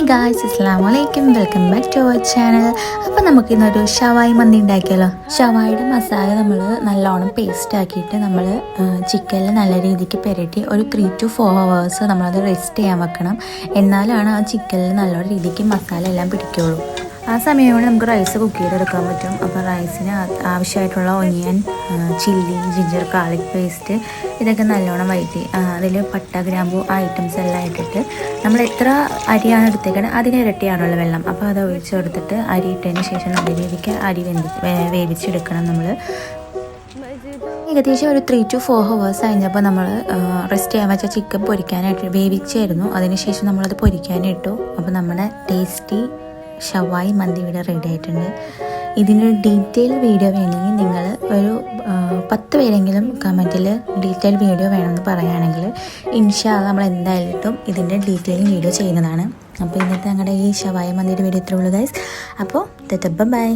Hi guys അസ്സാം വലൈക്കും welcome back to our channel അപ്പോൾ നമുക്ക് ഇന്നൊരു ഷവായി മന്തി ഉണ്ടാക്കിയാലോ? ഷവായിയുടെ മസാല നമ്മൾ നല്ലോണം പേസ്റ്റ് ആക്കിയിട്ട് നമ്മൾ ചിക്കനിൽ നല്ല രീതിക്ക് പെരട്ടി ഒരു ത്രീ ടു ഫോർ ഹവേഴ്സ് നമ്മളത് റെസ്റ്റ് ചെയ്യാൻ വെക്കണം. എന്നാലാണ് ആ ചിക്കനിൽ നല്ല രീതിക്ക് മസാല എല്ലാം പിടിക്കുള്ളൂ. ആ സമയം നമുക്ക് റൈസ് കുക്ക് ചെയ്തെടുക്കാൻ പറ്റും. അപ്പോൾ റൈസിന് ആവശ്യമായിട്ടുള്ള onion chilli ginger garlic paste ഇതൊക്കെ നല്ലോണം വഴറ്റി അതിൽ പട്ട ഗ്രാമ്പു ഐറ്റംസ് എല്ലാം ഇട്ടിട്ട് നമ്മൾ എത്ര അരിയാണ് എടുത്തേക്കുന്നത് അതിന് വെള്ളം. അപ്പോൾ അത് ഒഴിച്ചെടുത്തിട്ട് അരി ഇട്ടതിന് ശേഷം നല്ല രീതിക്ക് അരി വെന്തി വേവിച്ചെടുക്കണം നമ്മൾ ഏകദേശം ഒരു ത്രീ ടു ഫോർ ഹവേഴ്സ് കഴിഞ്ഞപ്പോൾ നമ്മൾ റെസ്റ്റ് ചെയ്യാൻ വെച്ച ചിക്കൻ പൊരിക്കാനായിട്ട് വേവിച്ചായിരുന്നു അതിനുശേഷം നമ്മളത് പൊരിക്കാനിട്ടു. അപ്പോൾ നമ്മുടെ ടേസ്റ്റി ഷവായി മന്തി ഇവിടെ റെഡി ആയിട്ടുണ്ട്. ഇതിനൊരു ഡീറ്റെയിൽ വീഡിയോ വേണമെങ്കിൽ നിങ്ങൾ ഒരു പത്ത് പേരെങ്കിലും കമന്റിൽ ഡീറ്റെയിൽ വീഡിയോ വേണമെന്ന് പറയുകയാണെങ്കിൽ ഇൻഷാ നമ്മൾ എന്തായാലും ഇതിന്റെ ഡീറ്റെയിൽ വീഡിയോ ചെയ്യുന്നതാണ്. അപ്പോൾ ഇന്നത്തെ ഞങ്ങളുടെ ഈ ഷവായി മന്തിയുടെ വീഡിയോ ഇത്രയുള്ളൂ ഗൈസ് അപ്പോൾ ബൈ.